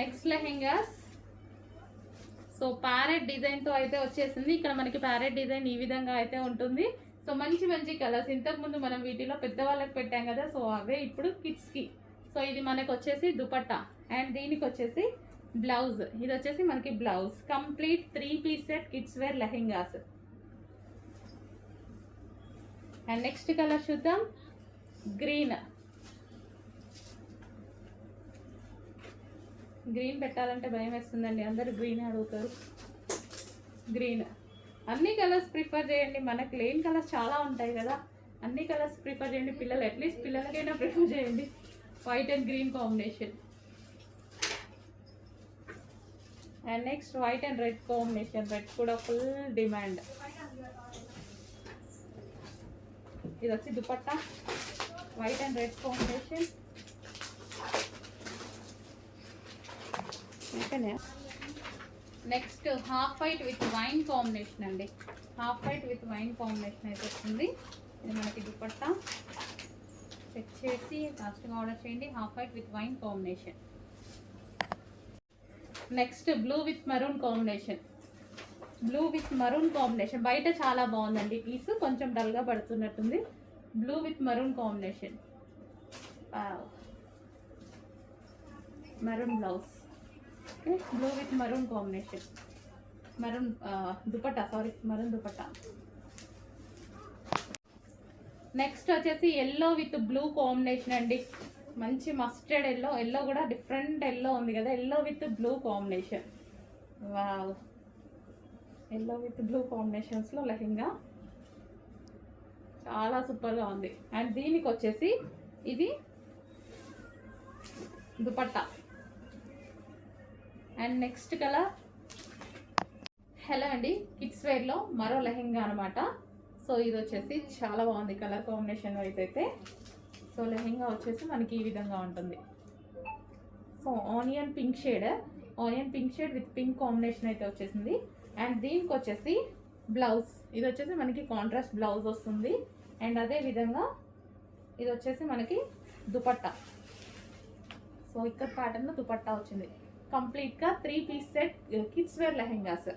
Next lehengas. So parrot డిజైన్తో అయితే వచ్చేసింది. ఇక్కడ మనకి ప్యారెట్ డిజైన్ ఈ విధంగా అయితే ఉంటుంది. సో మంచి మంచి కలర్స్. ఇంతకుముందు మనం వీటిలో పెద్దవాళ్ళకి పెట్టాం కదా సో అవే ఇప్పుడు కిడ్స్కి సో ఇది మనకు వచ్చేసి దుపట్టా. అండ్ దీనికి వచ్చేసి బ్లౌజ్. ఇది వచ్చేసి మనకి blouse. Complete three piece set kids wear lehengas. And next colour చూద్దాం. గ్రీన్. గ్రీన్ పెట్టాలంటే భయం వేస్తుందండి. అందరూ గ్రీన్ అడుగుతారు. గ్రీన్. అన్ని కలర్స్ ప్రిఫర్ చేయండి. మనకు లేని కలర్స్ చాలా ఉంటాయి కదా. అన్ని కలర్స్ ప్రిఫర్ చేయండి. పిల్లలు అట్లీస్ట్ పిల్లలకైనా ప్రిఫర్ చేయండి. White and green combination and next white and red combination red కూడా ఫుల్ డిమాండ్ ఇది వచ్చి dupatta. White and red combination ఓకేనా. Next half white with wine combination అండి. Half white with wine combination అయితే వస్తుంది. ఇది మనకి దుపట్టా. చెక్ చేసి లాస్ట్గా ఆర్డర్ చేయండి. Half white with wine combination. Next blue with maroon combination. Blue with maroon combination. బయట చాలా బాగుందండి పీస్. కొంచెం డల్గా పడుతున్నట్టుంది. Blue with maroon combination. Maroon blouse. Blue with maroon combination maroon dupatta sorry maroon dupatta. Next వచ్చేసి yellow with blue combination అండి. మంచి mustard yellow yellow కూడా different yellow ఉంది కదా. Yellow with blue combination wow yellow with blue కాంబినేషన్స్లో lehenga చాలా సూపర్గా ఉంది. And దీనికి వచ్చేసి ఇది dupatta. And next colour yellow అండి కిడ్స్ వేర్లో మరో లెహెంగా అనమాట సో ఇది వచ్చేసి చాలా బాగుంది కలర్ కాంబినేషన్ వైజ్ అయితే. సో లెహెంగా వచ్చేసి మనకి ఈ విధంగా ఉంటుంది. So onion pink shade onion pink shade with pink combination అయితే వచ్చేసింది. అండ్ దీనికి వచ్చేసి బ్లౌజ్ ఇది వచ్చేసి మనకి కాంట్రాస్ట్ బ్లౌజ్ వస్తుంది. అండ్ అదే విధంగా ఇది వచ్చేసి మనకి దుపట్టా. సో ఇక్కడ ప్యాటర్న్ దుపట్టా వచ్చింది. కంప్లీట్గా three piece set kids wear lehengas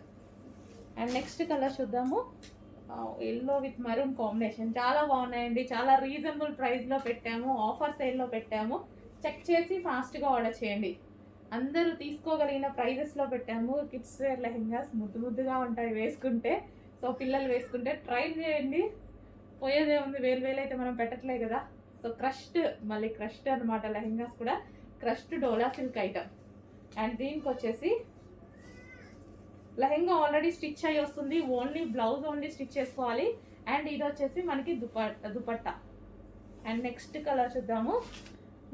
and next colour చూద్దాము. ఎల్లో విత్ మరూన్ కాంబినేషన్ చాలా బాగున్నాయండి. చాలా రీజనబుల్ ప్రైస్లో పెట్టాము. ఆఫర్ సేల్లో పెట్టాము. చెక్ చేసి ఫాస్ట్గా ఆర్డర్ చేయండి. అందరూ తీసుకోగలిగిన ప్రైజెస్లో పెట్టాము. కిడ్స్ వేర్ లెహెంగాస్ ముద్దు ముద్దుగా ఉంటాయి వేసుకుంటే. సో పిల్లలు వేసుకుంటే ట్రై చేయండి. పోయేదే ఉంది. వేలు వేలు అయితే మనం పెట్టట్లే కదా. సో క్రష్డ్ మళ్ళీ క్రష్డ్ అనమాట లెహెంగాస్ కూడా. Crushed dola silk item and దీనికి వచ్చేసి లెహెంగా ఆల్రెడీ స్టిచ్ అయ్యి వస్తుంది. ఓన్లీ బ్లౌజ్ ఓన్లీ స్టిచ్ చేసుకోవాలి. అండ్ ఇది వచ్చేసి మనకి దుపట్ దుపట్ట. అండ్ నెక్స్ట్ కలర్ చూద్దాము.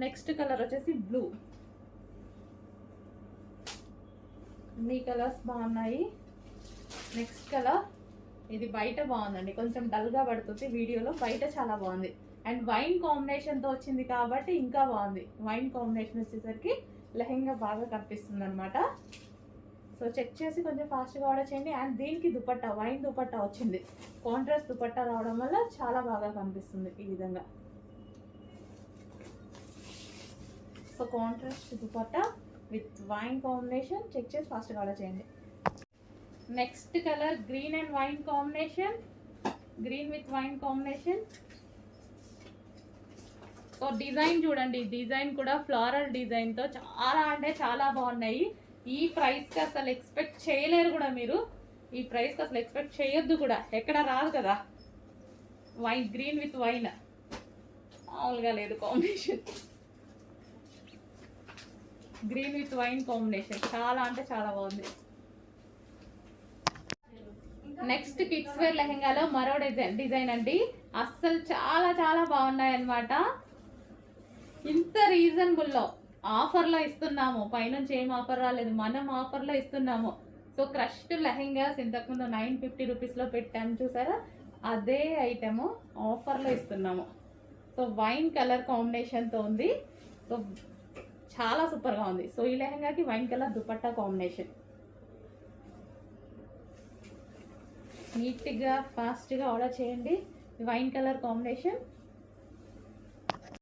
నెక్స్ట్ కలర్ వచ్చేసి బ్లూ అన్ని కలర్స్ బాగున్నాయి. నెక్స్ట్ కలర్ ఇది బయట బాగుందండి. కొంచెం డల్గా పడుతుంది వీడియోలో. బయట చాలా బాగుంది. అండ్ వైన్ కాంబినేషన్తో వచ్చింది కాబట్టి ఇంకా బాగుంది. వైన్ కాంబినేషన్ వచ్చేసరికి లెహెంగా బాగా కనిపిస్తుంది అనమాట సో చెక్ చేసి కొంచెం ఫాస్ట్గా ఆర్డర్ చేయండి. అండ్ దీనికి దుపట్టా వైన్ దుపట్టా వచ్చింది. కాంట్రాస్ట్ దుపట్టా రావడం వల్ల చాలా బాగా కనిపిస్తుంది ఈ విధంగా. So contrast dupatta with wine combination check చేసి ఫాస్ట్గా ఆర్డర్ చేయండి. Next colour green and wine combination green with wine combination so design చూడండి డిజైన్ కూడా ఫ్లోరల్ డిజైన్తో చాలా అంటే చాలా బాగున్నాయి. ఈ ప్రైస్కి అసలు ఎక్స్పెక్ట్ చేయలేరు కూడా మీరు. ఈ ప్రైస్కి అసలు ఎక్స్పెక్ట్ చేయొద్దు కూడా. ఎక్కడ రాదు కదా. వైన్ గ్రీన్ విత్ వైన్ మామూలుగా లేదు combination green with wine combination చాలా అంటే చాలా బాగుంది. నెక్స్ట్ కిడ్స్ వేర్ లెహెంగాలో మరో డిజైన్ డిజైన్ అండి. అస్సలు చాలా చాలా బాగున్నాయి అన్నమాట ఇంత రీజనబుల్లో ఆఫర్లో ఇస్తున్నాము పైనుంచి ఏం ఆఫర్ రాలేదు మనం ఆఫర్లో ఇస్తున్నాము. సో క్రష్డ్ లెహెంగాస్ ఇంతకుముందు నైన్ ఫిఫ్టీ రూపీస్లో పెట్టాము చూసారా? అదే ఐటము ఆఫర్లో ఇస్తున్నాము. సో వైన్ కలర్ కాంబినేషన్తో ఉంది. సో చాలా సూపర్గా ఉంది. సో ఈ లెహెంగాకి వైన్ కలర్ దుపట్టా కాంబినేషన్ నీట్గా ఫాస్ట్గా ఆర్డర్ చేయండి. Wine colour combination